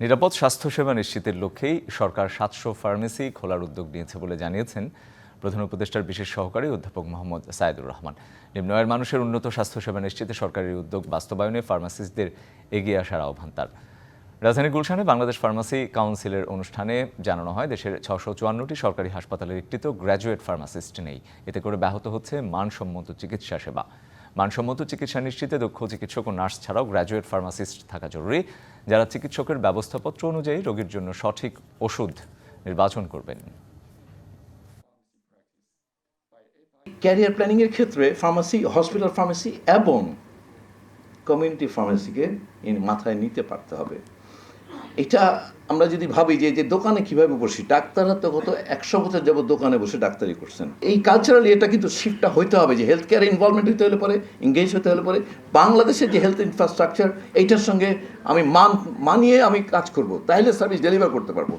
নিরাপদ স্বাস্থ্যসেবা নিশ্চিতের লক্ষ্যেই সরকার সাতশো ফার্মেসি খোলার উদ্যোগ নিয়েছে বলে জানিয়েছেন প্রধান উপদেষ্টার বিশেষ সহকারী অধ্যাপক মোহাম্মদ সাইদুর রহমান। নিম্ন আয়ের মানুষের উন্নত স্বাস্থ্যসেবা নিশ্চিতে সরকারের উদ্যোগ বাস্তবায়নে ফার্মাসিস্টদের এগিয়ে আসার আহ্বান তার। রাজধানী গুলশানে বাংলাদেশ ফার্মাসি কাউন্সিলের অনুষ্ঠানে জানানো হয়, দেশের ছশো চুয়ান্নটি সরকারি হাসপাতালের একটিতেও গ্র্যাজুয়েট ফার্মাসিস্ট নেই। এতে করে ব্যাহত হচ্ছে মানসম্মত চিকিৎসা সেবা। মানসম্মত চিকিৎসা নিশ্চিতে দক্ষ চিকিৎসক ও নার্স ছাড়াও গ্র্যাজুয়েট ফার্মাসিস্ট থাকা জরুরি। যারা চিকিৎসকের ব্যবস্থাপত্র অনুযায়ী রোগীর জন্য সঠিক ওষুধ নির্বাচন করবেন। ক্যারিয়ার প্ল্যানিংয়ের ক্ষেত্রে ফার্মাসি হসপিটাল ফার্মেসি এবং কমিউনিটি ফার্মেসিকে মাথায় নিতে পারতে হবে। এটা আমরা যদি ভাবি যে যে দোকানে কীভাবে বসি, ডাক্তাররা তো গত একশো বছর যাবত দোকানে বসে ডাক্তারি করছেন। এই কালচারালি এটা কিন্তু শিফটটা হইতে হবে যে হেলথ কেয়ার ইনভলভমেন্ট হতে হলে পরে এঙ্গেজ হতে হলে পরে বাংলাদেশের যে হেলথ ইনফ্রাস্ট্রাকচার এইটার সঙ্গে আমি মান, মানিয়ে আমি কাজ করব তাহলে সার্ভিস ডেলিভার করতে পারব।